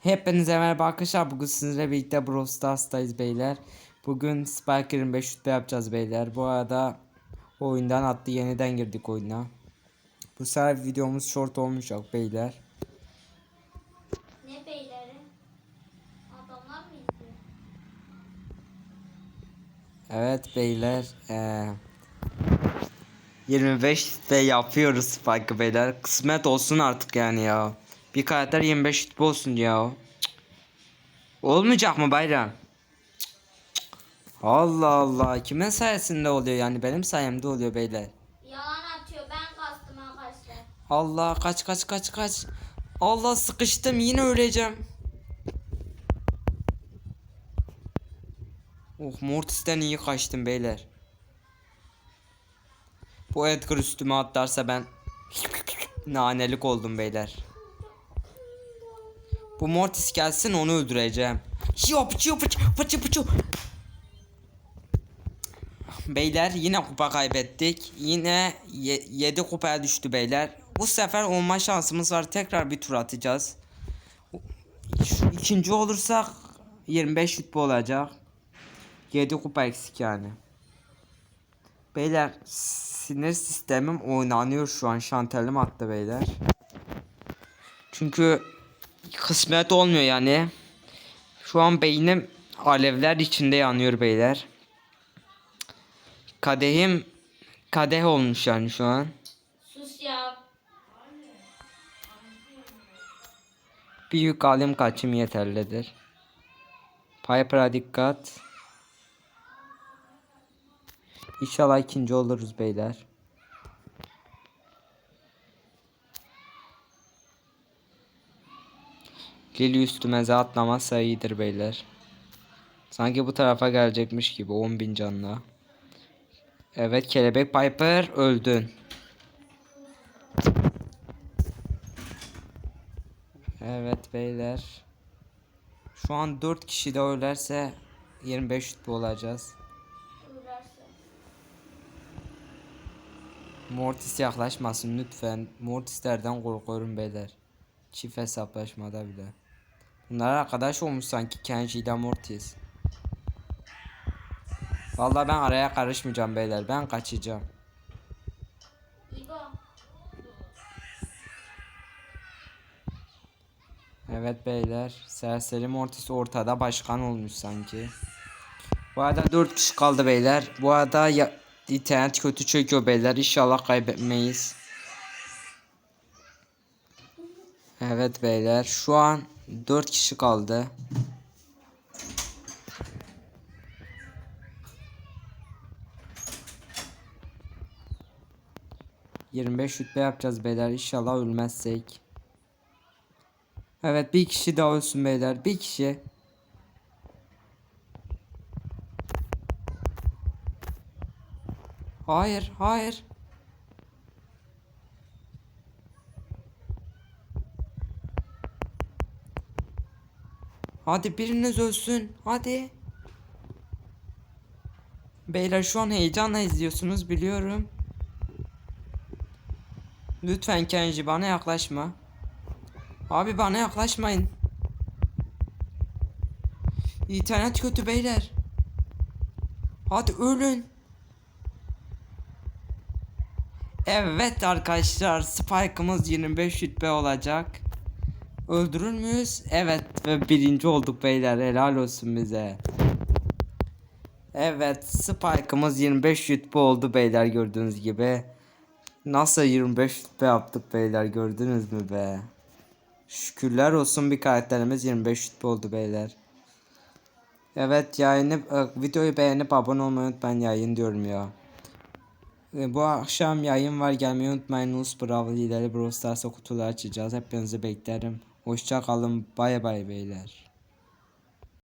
Hepinize merhaba arkadaşlar. Bugün sizinle birlikte Brawl Stars'tayız beyler. Bugün Spike 25 şutla yapacağız beyler. Bu arada oyundan attı yeniden girdik oyuna. Bu sefer videomuz short olmayacak beyler. Ne beyleri? Adamlar mı izliyor? Evet beyler. eee 25 ve yapıyoruz Spike beyler. Kısmet olsun artık yani ya. Bir karakter 25 şut olsun ya. Cık. Olmayacak mı bayram? Cık. Allah Allah. Kimin sayesinde oluyor yani benim sayemde oluyor beyler. Yalan atıyor ben kastım arkadaşlar. Allah kaç kaç kaç kaç. Allah sıkıştım yine öleceğim. Oh Mortis'ten iyi kaçtım beyler. Bu Edgar üstüme atlarsa ben nanelik oldum beyler. Bu Mortis gelsin onu öldüreceğim. Yop yop fıçı fıçı. Beyler yine kupa kaybettik. Yine 7 kupaya düştü beyler. Bu sefer olma şansımız var. Tekrar bir tur atacağız. Şu ikinci olursak 25 şut olacak. 7 kupa eksik yani. Beyler sinir sistemim oynanıyor şu an. Şantelim attı beyler. Çünkü kısmet olmuyor yani. Şu an beynim alevler içinde yanıyor beyler. Kadehim kadeh olmuş yani şu an. Sus ya. Bir yük alayım kaçım yeterlidir. Piper'a dikkat. İnşallah ikinci oluruz beyler. Lili üstüme atlamazsa iyidir beyler. Sanki bu tarafa gelecekmiş gibi 10.000 canla. Evet kelebek Piper öldün. Evet beyler. Şu an 4 kişi de ölerse 25 şut olacağız. Mortis yaklaşmasın lütfen. Mortislerden korkuyorum beyler. Çift hesaplaşmada bile. Bunlar arkadaş olmuş sanki Kenji ile Mortis. Vallahi ben araya karışmayacağım beyler. Ben kaçacağım. Evet beyler. Serseri Mortis ortada başkan olmuş sanki. Bu arada 4 kişi kaldı beyler. Bu arada ya, internet kötü çekiyor beyler. İnşallah kaybetmeyiz. Evet beyler. Şu an 4 kişi kaldı. ...25 rütbe yapacağız beyler. İnşallah ölmezsek. Evet bir kişi daha ölsün beyler. Bir kişi. Hayır, hayır. Hadi biriniz ölsün. Hadi. Beyler şu an heyecanla izliyorsunuz biliyorum. Lütfen Kenji bana yaklaşma. Abi bana yaklaşmayın. İnternet kötü beyler. Hadi ölün. Evet arkadaşlar Spike'ımız 25 rütbe olacak. Öldürür müyüz? Evet ve birinci olduk beyler helal olsun bize. Evet Spike'ımız 25 rütbe oldu beyler gördüğünüz gibi. Nasıl 25 rütbe yaptık beyler gördünüz mü be? Şükürler olsun bir karakterimiz 25 rütbe oldu beyler. Evet yayını e, videoyu beğenip abone olmayı unutmayın yayın diyorum ya. E, Bu akşam yayın var gelmeyi unutmayın. Nus Bravo ileri Brawl Stars'a kutular açacağız. Hepinizi beklerim. Hoşça kalın. Bay bay beyler.